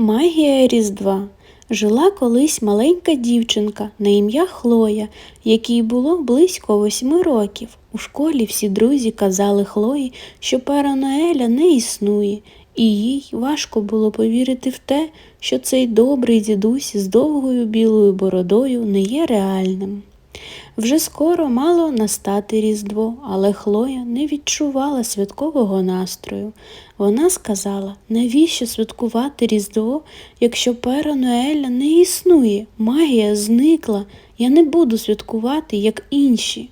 Магія Різдва. Жила колись маленька дівчинка на ім'я Хлоя, якій було близько восьми років. У школі всі друзі казали Хлої, що пера Ноеля не існує, і їй важко було повірити в те, що цей добрий дідусь з довгою білою бородою не є реальним. Вже скоро мало настати Різдво, але Хлоя не відчувала святкового настрою. Вона сказала, навіщо святкувати Різдво, якщо пера Ноеля не існує, магія зникла, я не буду святкувати, як інші.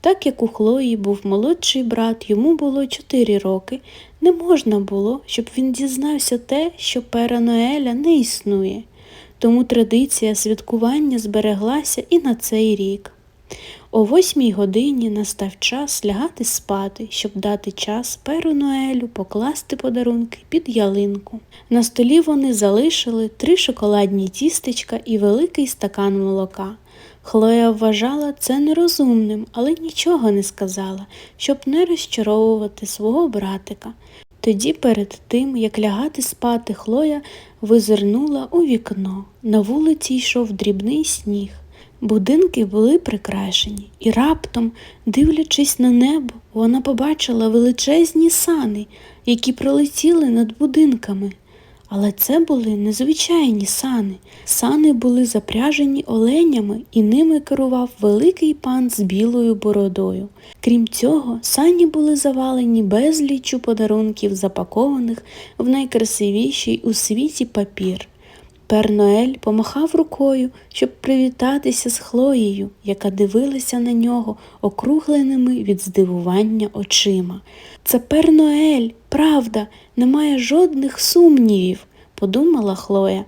Так як у Хлої був молодший брат, йому було чотири роки, не можна було, щоб він дізнався те, що пера Ноеля не існує. Тому традиція святкування збереглася і на цей рік. О восьмій годині настав час лягати спати, щоб дати час перу Ноелю покласти подарунки під ялинку. На столі вони залишили три шоколадні тістечка і великий стакан молока. Хлоя вважала це нерозумним, але нічого не сказала, щоб не розчаровувати свого братика. Тоді перед тим, як лягати спати, Хлоя визирнула у вікно. На вулиці йшов дрібний сніг. Будинки були прикрашені, і раптом, дивлячись на небо, вона побачила величезні сани, які пролетіли над будинками. Але це були незвичайні сани. Сани були запряжені оленями, і ними керував великий пан з білою бородою. Крім цього, сані були завалені безліччю подарунків, запакованих в найкрасивіший у світі папір. Пер Ноель помахав рукою, щоб привітатися з Хлоєю, яка дивилася на нього округленими від здивування очима. Це Пер Ноель, правда, немає жодних сумнівів, подумала Хлоя.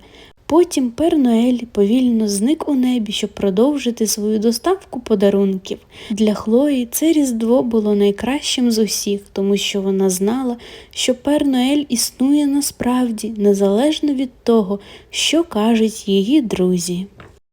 Потім Пер Ноель повільно зник у небі, щоб продовжити свою доставку подарунків. Для Хлої це Різдво було найкращим з усіх, тому що вона знала, що Пер Ноель існує насправді, незалежно від того, що кажуть її друзі.